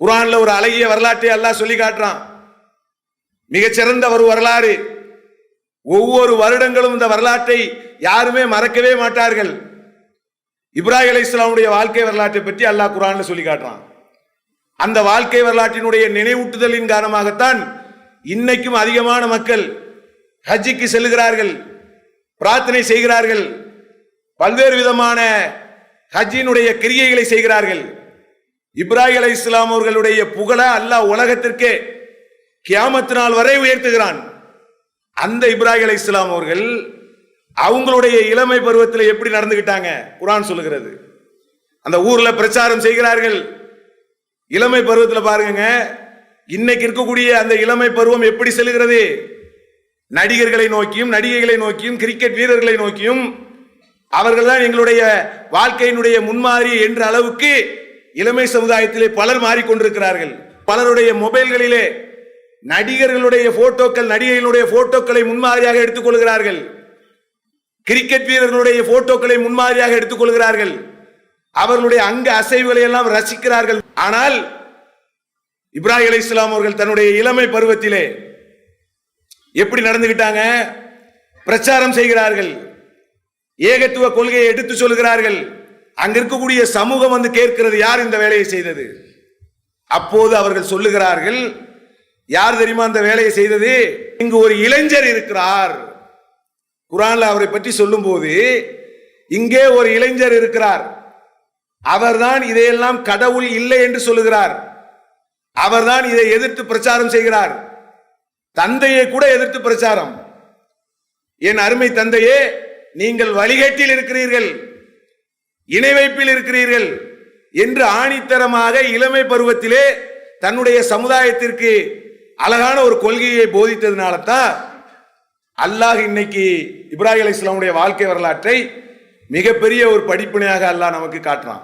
குரான்ல ஒரு அழகிய வரலாற்றை அல்லாஹ் சொல்லி காட்டுறான். மிகச்சிறந்த ஒரு வரலாறு. ஒவ்வொரு வருடங்களும் இந்த வரலாற்றை யாருமே மறக்கவே மாட்டார்கள். இப்ராஹிம் அலி இஸ்லாமுடைய வாழ்க்கை வரலாற்றை பற்றி அல்லாஹ் குரான்ல சொல்லி காட்டுறான். அந்த வாழ்க்கை வரலாற்றினுடைய நினைவூட்டுதலின் காரணமாகத்தான் இன்னைக்கும் அதிகமான மக்கள் ஹஜ்ஜிக்கு செல்லுகிறார்கள் பிரார்த்தனை செய்கிறார்கள் பல்வேறு விதமான ஹஜ்ஜினுடைய கிரியைகளை செய்கிறார்கள். இப்ராஹிம் அலை இஸ்லாம் அவர்களுடைய புகழ அல்லாஹ் உலகத்திற்கே கியாமத்து நாள் வரை உயர்த்துகிறான். அந்த இப்ராஹிம் அலை இஸ்லாம் அவர்கள் அவங்களுடைய இளமை பருவத்தில் எப்படி நடந்துகிட்டாங்க? குரான் சொல்லுகிறது. அந்த ஊர்ல பிரச்சாரம் செய்கிறார்கள். இளமை பருவத்தில் பாருங்க இன்னைக்கு இருக்கக்கூடிய அந்த இளமை பருவம் எப்படி செல்கிறது? நடிகர்களை நோக்கியும் நடிகைகளை நோக்கியும் கிரிக்கெட் வீரர்களை நோக்கியும் அவர்கள் தான் எங்களுடைய வாழ்க்கையினுடைய முன்மாதிரி என்ற அளவுக்கு இளமை சமுதாயத்திலே பலர் மாறிக்கொண்டிருக்கிறார்கள். பலருடைய மொபைல்களிலே நடிகர்களுடைய போட்டோக்கள் நடிகைகளுடைய போட்டோக்களை முன்மாதிரியாக எடுத்துக்கொள்கிறார்கள். கிரிக்கெட் வீரர்களுடைய போட்டோக்களை முன்மாதிரியாக எடுத்துக்கொள்கிறார்கள். அவர்களுடைய அங்க அசைவுகளை எல்லாம் ரசிக்கிறார்கள். ஆனால் இப்ராஹிம் அலி இஸ்லாம் அவர்கள் தன்னுடைய இளமை பருவத்திலே எப்படி நடந்துகிட்டாங்க? பிரச்சாரம் செய்கிறார்கள். ஏகத்துவ கொள்கையை எடுத்து சொல்கிறார்கள். அங்க இருக்கக்கூடிய சமூகம் வந்து கேட்கிறது யார் இந்த வேலையை செய்தது? அப்போது அவர்கள் சொல்லுகிறார்கள் யார் தெரியுமா அந்த வேலையை செய்தது? இங்கு ஒரு இளைஞர் இருக்கிறார். குரான்ல அவரை பற்றி சொல்லும்போது இங்கே ஒரு இளைஞர் இருக்கிறார். அவர்தான் இதையெல்லாம் கடவுள் இல்லை என்று சொல்லுகிறார். அவர்தான் இதை எதிர்த்து பிரச்சாரம் செய்கிறார். தந்தையை கூட எதிர்த்து பிரச்சாரம். என் அருமை தந்தையே நீங்கள் வழிகேட்டில் இருக்கிறீர்கள். இணை வைப்பில் இருக்கிறீர்கள் என்று ஆணித்தரமாக இளமை பருவத்திலே தன்னுடைய சமுதாயத்திற்கு அழகான ஒரு கொள்கையை போதித்ததுனால தான் அல்லாஹ் இன்னைக்கு இப்ராஹிம் அலைஹிஸ்ஸலாமுடைய வாழ்க்கை வரலாற்றை மிகப்பெரிய ஒரு படிப்பினையாக அல்லாஹ் நமக்கு காட்டுறான்.